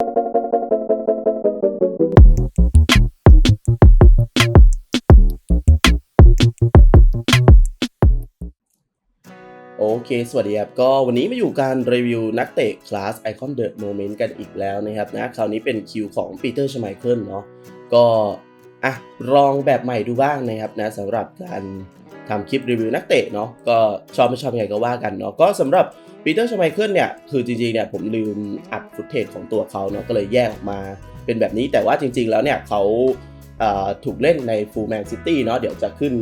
โอเค สวัสดีครับ ก็วันนี้มาอยู่การรีวิวนักเตะคลาสไอคอนเดอะโมเมนต์กันอีกแล้วนะครับนะคราวนี้เป็นคิวของปีเตอร์ชไมเคิลเนาะก็อะลองแบบใหม่ดูบ้างนะครับนะสำหรับการทำคลิปรีวิวนักเตะเนาะก็ชอบไม่ชอบยังไงก็ว่ากันเนาะก็สำหรับ ปีเตอร์ชไมเคิลเนี่ยคือจริงๆเนี่ยผมลืมอัดฟุตเทจของตัวเขาเนาะก็เลยแยกออกมาเป็นแบบนี้แต่ว่าจริงๆแล้วเนี่ยเขาถูกเล่นในฟูลแมนซิตี้เนาะเดี๋ยวจะขึ้น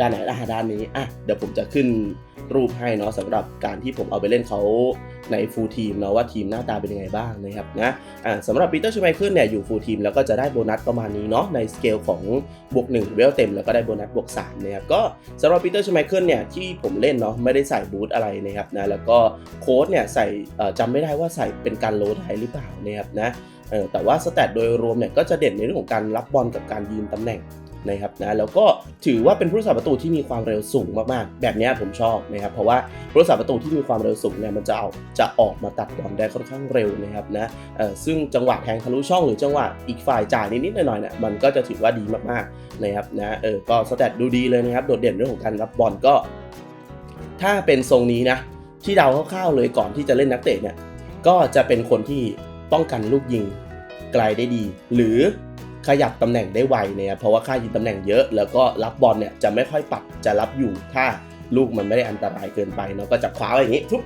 ด้านไหนอะด้านนี้อะเดี๋ยวผมจะขึ้น รูปให้เนาะสำหรับการที่ผมเอาไปเล่นเขาในฟูลทีมเนาะว่าทีมหน้าตาเป็นยังไงบ้างนะครับนะอ่าสำหรับปีเตอร์ชูไมเคิลเนี่ยอยู่ฟูลทีมแล้วก็จะได้โบนัสประมาณนี้เนาะในสเกลของบวก1เวลเต็มแล้วก็ได้โบนัสบวก3นะครับก็สำหรับปีเตอร์ชูไมเคิลเนี่ยที่ผมเล่นเนาะไม่ได้ใส่บูทอะไรนะครับนะแล้วก็โค้ดเนี่ยใส่จำไม่ได้ว่าใส่เป็นการโลดไฮหรือเปล่านะครับนะแต่ว่าสแตทโดยรวมเนี่ยก็จะเด่นในเรื่องของการรับบอลกับการยืนตำแหน่ง นะครับนะแล้วก็ถือว่าเป็นผู้รักษาประตูที่มีความเร็วสูงมากๆ แบบนี้ผมชอบนะครับเพราะว่าผู้รักษาประตูที่มีความเร็วสูงเนี่ยมันจะเอาจะออกมาตัดบอลได้ค่อนข้างเร็วนะครับนะซึ่งจังหวะแทงทะลุช่องหรือจังหวะอีกฝ่ายจ่ายนิดๆหน่อยๆเนี่ยมันก็จะถือว่าดีมากๆนะครับนะเออก็สแตทดูดีเลยนะครับโดดเด่นเรื่องของการรับบอลก็ ถ้าเป็นทรงนี้นะที่เดาคร่าวๆเลยก่อนที่จะเล่นนักเตะเนี่ยก็จะเป็นคนที่ป้องกันลูกยิงไกลได้ดี หรือ ขยับตำแหน่งได้ไวเนี่ยเพราะว่าค่ายิงตำแหน่งเยอะ แล้วก็รับบอลเนี่ยจะไม่ค่อยปัดจะรับอยู่ถ้าลูกมันไม่ได้อันตรายเกินไปเนาะก็จะคว้าไว้อย่างนี้ทุบ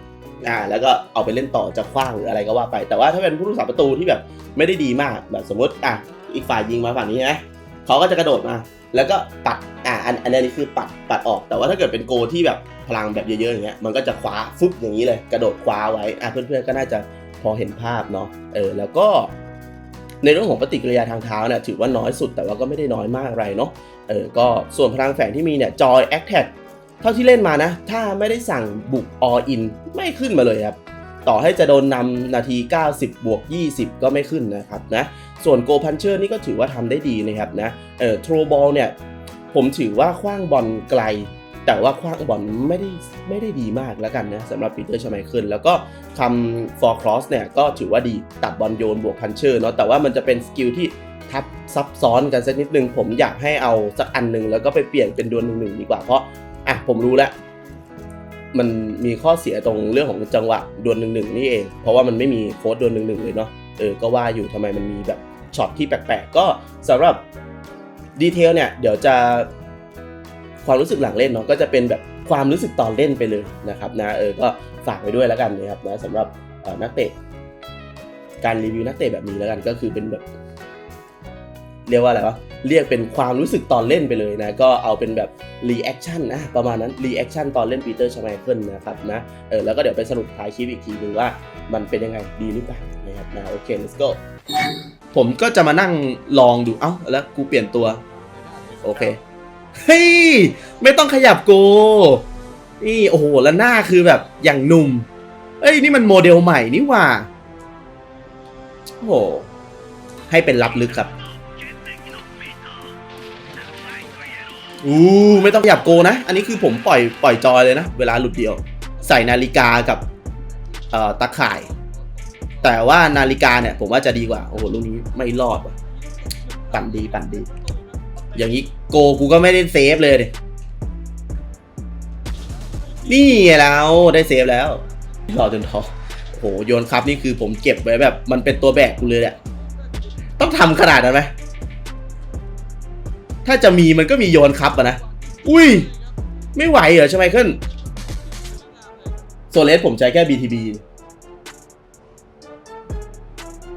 อ่าแล้วก็เอาไปเล่นต่อจะคว้างหรืออะไรก็ว่าไป แต่ว่าถ้าเป็นผู้รักษาประตูที่แบบไม่ได้ดีมากแบบสมมติอะอีกฝ่ายยิงมาฝั่งนี้นะเขาก็จะกระโดดมา แล้วก็ปัดอ่าอันอันนี้คือปัดปัดออก แต่ว่าถ้าเกิดเป็นโกที่แบบพลังแบบเยอะๆอย่างเงี้ยมันก็จะคว้าฟึบอย่างนี้เลย กระโดดคว้าไว้อะเพื่อนๆก็น่าจะพอเห็นภาพเนาะเออแล้วก็ ในเรื่องของปฏิกิริยาทางเท้าเนี่ยถือว่าน้อยสุดแต่ว่าก็ไม่ได้น้อยมากอะไรเนาะเออก็ส่วนพลังแฝงที่มีเนี่ยจอยแอคแท็เท่าที่เล่นมานะ ถ้าไม่ได้สั่งบุก all in ไม่ขึ้นมาเลยครับต่อให้จะโดนนำนาที 90 บวก 20 ก็ไม่ขึ้นนะครับนะ ส่วนโกพันเชอร์นี่ก็ถือว่าทำได้ดีนะครับนะ เอ่อทรบอลเนี่ย ผมถือว่าคว้างบอลไกล แต่ว่าคว้างบอลไม่ได้ไม่ได้ดีมากแล้วกันนะสำหรับปีเตอร์ชไมเคิลแล้วก็คำ for cross เนี่ยก็ถือว่าดีตัดบอลโยนบวกพันเชอร์เนาะแต่ว่ามันจะเป็นสกิลที่ทับซับซ้อนกันสักนิดนึง ผมอยากให้เอาสักอันหนึ่งแล้วก็ไปเปลี่ยนเป็นดวลหนึ่งหนึ่งดีกว่าเพราะอะผมรู้แล้วมันมีข้อเสียตรงเรื่องของจังหวะดวลหนึ่งหนึ่งนี่เอง เพราะว่ามันไม่มีโค้ดดวลหนึ่งหนึ่งเลยเนาะเออก็ว่าอยู่ทำไมมันมีแบบช็อตที่แปลกๆ ก็สำหรับดีเทลเนี่ยเดี๋ยวจะ ความรู้สึกหลังเล่นเนาะก็จะเป็นแบบความรู้สึกตอนเล่นไปเลยนะครับนะเออก็ฝากไว้ด้วยแล้วกันนะครับนะสำหรับออนักเตะ การรีวิวนักเตะแบบนี้แล้วกันก็คือเป็นแบบ เรียกว่าอะไรวะเรียกเป็นความรู้สึกตอนเล่นไปเลยนะ ก็เอาเป็นแบบรีแอคชั่นนะประมาณนั้นรีแอคชั่นตอนเล่นปีเตอร์ชไมเคิลนะครับนะเออแล้วก็เดี๋ยวไปสรุปท้ายคลิปอีกทีนึงว่ามันเป็นยังไงดีหรือเปล่านะครับนะโอเค let's go ผมก็จะมานั่งลองดูเอ้าแล้วกูเปลี่ยนตัว โอเค เฮ้ย ไม่ต้องขยับโก นี่โอ้โห แล้วหน้าคือแบบอย่างหนุ่ม เอ้ย นี่มันโมเดลใหม่นี่หว่า โอ้โห ให้เป็นลับลึกครับ อู้ไม่ต้องขยับโกนะ อันนี้คือผมปล่อยปล่อยจอยเลยนะ เวลาหลุดเดียว ใส่นาฬิกากับเอ่อตะข่าย แต่ว่านาฬิกาเนี่ยผมว่าจะดีกว่า โอ้โหลูกนี้ไม่รอดว่ะ ปั่นดีปั่นดี อย่างนี้ โกกูก็ไม่ได้เซฟเลยดินี่ไงแล้วได้เซฟแล้วรอจนท้อโอ้โหโยนครับนี่คือผมเก็บไว้แบบ มันเป็นตัวแบกกูเลยแหละต้องทำขนาดนั้นไหมถ้าจะมีมันก็มีโยนครับอะนะ อุ้ย ไม่ไหวเหรอใช่ไหมขึ้นโซเลสผมใช้แค่ BTB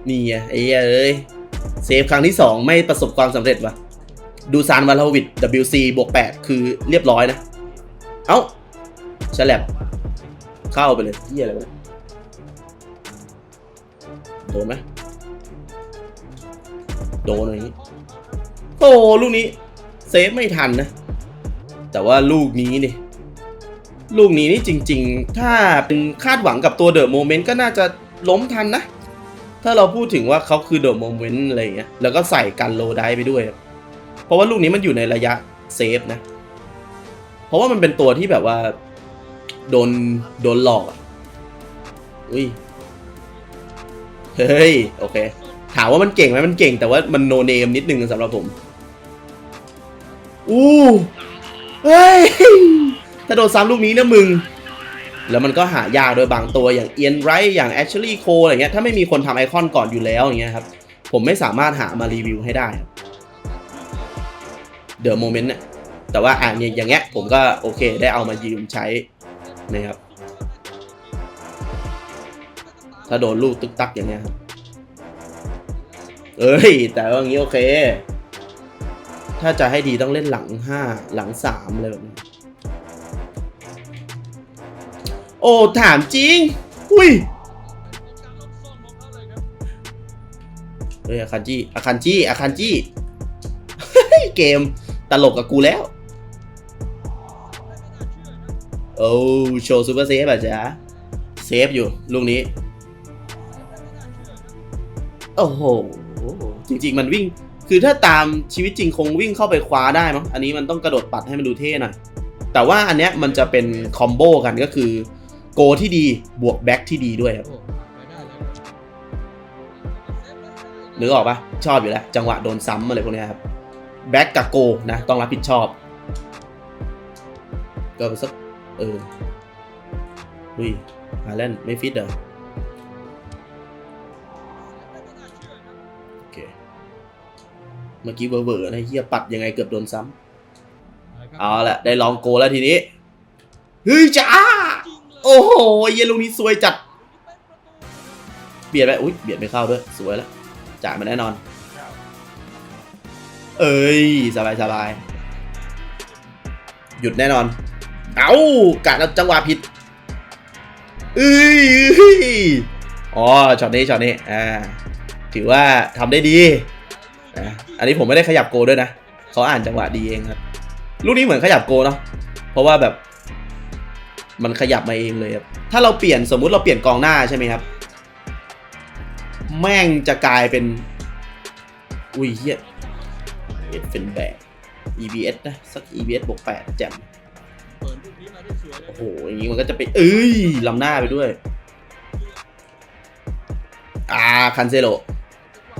นี่ไงไอ้เอ้ย เซฟครั้งที่2ไม่ประสบความสำเร็จวะ ดูซานวาลาวิด WC บวก 8 คือเรียบร้อยนะ เอ้าฉลับเข้าไปเลยเหี้ยอะไรวะโดนไหมโดนอะไรอย่างงี้ โอ้ลูกนี้ เซฟไม่ทันนะ แต่ว่าลูกนี้นี่ลูกนี้นี่จริง ๆ ถ้าเป็นคาดหวังกับตัวเดอะโมเมนต์ก็น่าจะล้มทันนะ ถ้าเราพูดถึงว่าเขาคือเดอะโมเมนต์อะไรอย่างเงี้ย แล้วก็ใส่กันโลได้ไปด้วย เพราะว่าลูกนี้มันอยู่ในระยะเซฟนะ เพราะว่ามันเป็นตัวที่แบบว่า โดนโดนหลอกอุ้ย เฮ้ย โอเค ถามว่ามันเก่งไหมมันเก่งแต่ว่ามันโนเนมนิดนึงสำหรับผม อู้เฮ้ย ถ้าโดนซ้ำลูกนี้นะมึง แล้วมันก็หายากโดยบางตัวอย่างเอียนไรท์อย่างแอชลีย์โคอะไรเงี้ย ถ้าไม่มีคนทำไอคอนก่อนอยู่แล้วอย่างเงี้ยครับ ผมไม่สามารถหามารีวิวให้ได้ เดอะโมเมนต์เนี่ยแต่ว่าอะเนี่ยอย่างเงี้ยผมก็โอเคได้เอามายืมใช้นะครับถ้าโดนลูกตึกตักอย่างเงี้ยครับเอ้ย แต่ว่างี้โอเค ถ้าจะให้ดีต้องเล่นหลังห้าหลังสามเลยแบบนี้โอ้ถามจริง อุ้ยเฮ้ยอาคันจี้อาคันจี้อาคันจี้เกม ตลกกับกูแล้ว โอ้โชว์ซูเปอร์เซฟอะจ๊ะเซฟอยู่ลูกนี้ โอ้โห จริง ๆ มันวิ่ง คือถ้าตามชีวิตจริงคงวิ่งเข้าไปคว้าได้มั้งอันนี้มันต้องกระโดดปัดให้มันดูเท่หน่อย แต่ว่าอันเนี้ยมันจะเป็นคอมโบกันก็คือ โกที่ดีบวกแบ็กที่ดีด้วยครับนึกออกปะชอบอยู่แล้ว จังหวะโดนซ้ำอะไรพวกเนี้ยครับ แบ็กกับโกนะต้องรับผิดชอบ ก็สัก เอออุ้ยฮาแลนด์ไม่ฟิตเหรอโอเค เมื่อกี้เวอร์เวอร์นะเฮียปัดยังไงเกือบโดนซ้ำเอาละได้ลองโกแล้วทีนี้ เฮ้ยจ้า โอ้โหเหี้ยลูกนี้สวยจัด เบียดไปอุ้ยเบียดไม่เข้าด้วย สวยแล้วจ่ายมาแน่นอน เอ้ยสบายสบายหยุดแน่นอน เอากะเอาจังหวะผิดเอ้ยเอ้ยอ๋อช็อตนี้ช็อตนี้อ่าถือว่าทำได้ดีอะอันนี้ผมไม่ได้ขยับโกด้วยนะเขาอ่านจังหวะดีเองครับลูกนี้เหมือนขยับโกเนาะเพราะว่าแบบ มันขยับมาเองเลยครับถ้าเราเปลี่ยนสมมุติเราเปลี่ยนกองหน้าใช่ไหมครับ แม่งจะกลายเป็น อุ้ยเฮีย เอฟเฟนแบก EBS นะ สัก EBS บวกแปดแจ่มโอ้โห อย่างนี้มันก็จะไปเอ้ยลำหน้าไปด้วย อ่า คันเซโล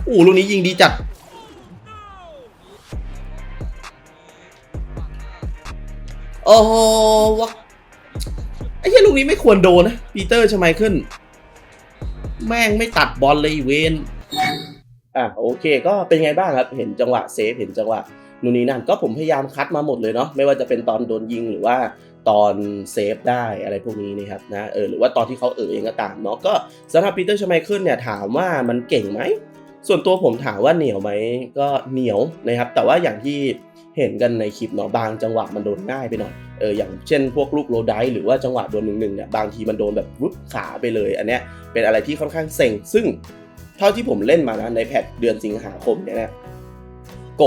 อู้ลูกนี้ยิงดีจัด โอ้โหวะไอ้เหี้ยลูกนี้ไม่ควรโดนนะ ปีเตอร์ชไมเคิลแม่งไม่ตัดบอลเลยเวน อะโอเค ก็เป็นไงบ้างครับเห็นจังหวะเซฟเห็นจังหวะนู่นนี่นั่นก็ผมพยายามคัดมาหมดเลยเนาะไม่ว่าจะเป็นตอนโดนยิงหรือว่าตอนเซฟได้อะไรพวกนี้นะครับนะเออหรือว่าตอนที่เขาเออเองก็ตามเนาะก็สำหรับปีเตอร์ชไมเคิลเนี่ยถามว่ามันเก่งไหมส่วนตัวผมถามว่าเหนียวไหมก็เหนียวนะครับ แต่ว่าอย่างที่เห็นกันในคลิปเนาะบางจังหวะมันโดนง่ายไปหน่อยเอออย่างเช่นพวกลูกโรไดหรือว่าจังหวะโดนหนึ่งหนึ่งเนี่ยบางทีมันโดนแบบวุบขาไปเลย อันเนี้ยเป็นอะไรที่ค่อนข้างเซ็งซึ่ง เท่าที่ผมเล่นมานะในแพทเดือนสิงหาคมเนี่ยนะโก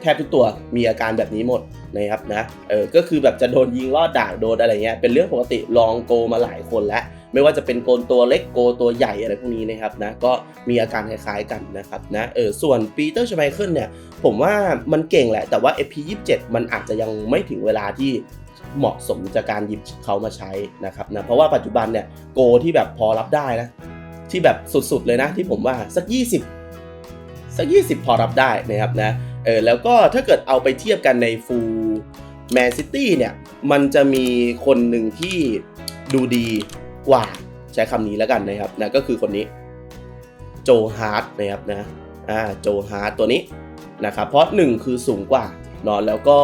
แทบทุกตัวมีอาการแบบนี้หมดนะครับนะเออก็คือแบบจะโดนยิงลอดด่างโดนอะไรเงี้ยเป็นเรื่องปกติลองโกมาหลายคนแล้ว ไม่ว่าจะเป็นโกนตัวเล็กโกตัวใหญ่อะไรพวกนี้นะครับนะก็มีอาการคล้ายๆกันนะครับนะเออส่วนปีเตอร์ชไมเคิลเนี่ยผมว่ามันเก่งแหละ แต่ว่า FP27 มันอาจจะยังไม่ถึงเวลาที่เหมาะสมจากการหยิบเขามาใช้นะครับนะเพราะว่าปัจจุบันเนี่ยโกที่แบบพอรับได้นะ ที่แบบสุดๆเลยนะที่ผมว่าสัก 20 สัก 20 พอรับได้นะครับนะเออแล้วก็ถ้าเกิดเอาไปเทียบกันในฟูลแมนซิตี้เนี่ย มันจะมีคนหนึ่งที่ดูดีกว่าใช้คำนี้แล้วกันนะครับนะก็คือคนนี้โจฮาร์ดนะครับนะอ่าโจฮาร์ดตัวนี้นะครับเพราะ 1 คือสูงกว่าเนอนแล้วก็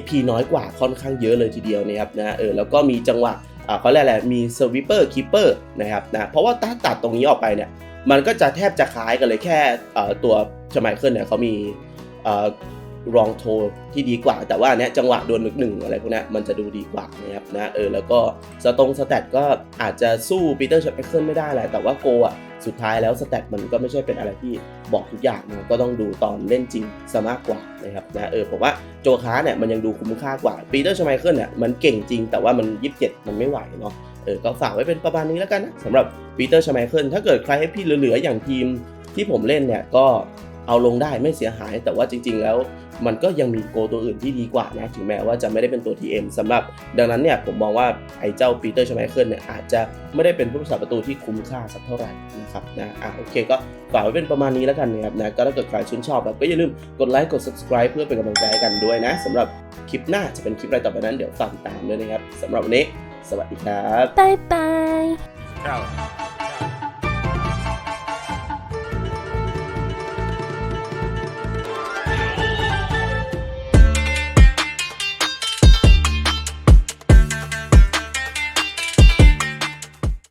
FP น้อยกว่าค่อนข้างเยอะเลยทีเดียวนะครับนะเออแล้วก็มีจังหวะ เขาเรียกอะไรมีสวิปเปอร์คีเปอร์นะครับนะเพราะว่าถ้าตัดตรงนี้ออกไปเนี่ยมันก็จะแทบจะคล้ายกันเลยแค่อ่อตัวชมายเคิลเนี่ยเขามีอ่อ รองโทที่ดีกว่า แต่ว่าเนี้ยจังหวะโดนนึกหนึ่งอะไรพวกนี้มันจะดูดีกว่านะครับนะเออแล้วก็สตงสแตทก็อาจจะสู้ปีเตอร์ชไมเคิลไม่ได้แหละแต่ว่าโกอะสุดท้ายแล้วสแตทมันก็ไม่ใช่เป็นอะไรที่บอกทุกอย่างนะก็ต้องดูตอนเล่นจริงซะมากกว่านะครับนะเออผมว่าโจคาเนี่ยมันยังดูคุ้มค่ากว่าปีเตอร์ชไมเคิลเนี่ยมันเก่งจริง แต่ว่ามันยิบเจ็ดมันไม่ไหวเนาะเออก็ฝากไว้เป็นประมาณนี้แล้วกันนะสำหรับปีเตอร์ชไมเคิลถ้าเกิดใครให้พี่เหลือๆอย่างทีมที่ผมเล่นเนี่ยก็ เอาลงได้ไม่เสียหาย แต่ว่าจริง ๆ แล้วมันก็ยังมีโกตัวอื่นที่ดีกว่านะถึงแม้ว่าจะไม่ได้เป็นตัว TM สำหรับ ดังนั้นเนี่ยผมมองว่าไอ้เจ้าปีเตอร์ชไมเคิลเนี่ยอาจจะไม่ได้เป็นผู้รักษาประตูที่คุ้มค่าสักเท่าไหร่นะครับนะอะโอเคก็ฝากไว้เป็นประมาณนี้แล้วกันนะครับนะก็ถ้าเกิดใครชื่นชอบแบบก็อย่าลืมกดไลค์กด subscribe เพื่อเป็นกำลังใจให้กันด้วยนะสำหรับคลิปหน้าจะเป็นคลิปอะไรต่อไปนั้นเดี๋ยวฝากติดตามด้วยนะครับสำหรับวันนี้ สวัสดีครับบายบาย Ciao.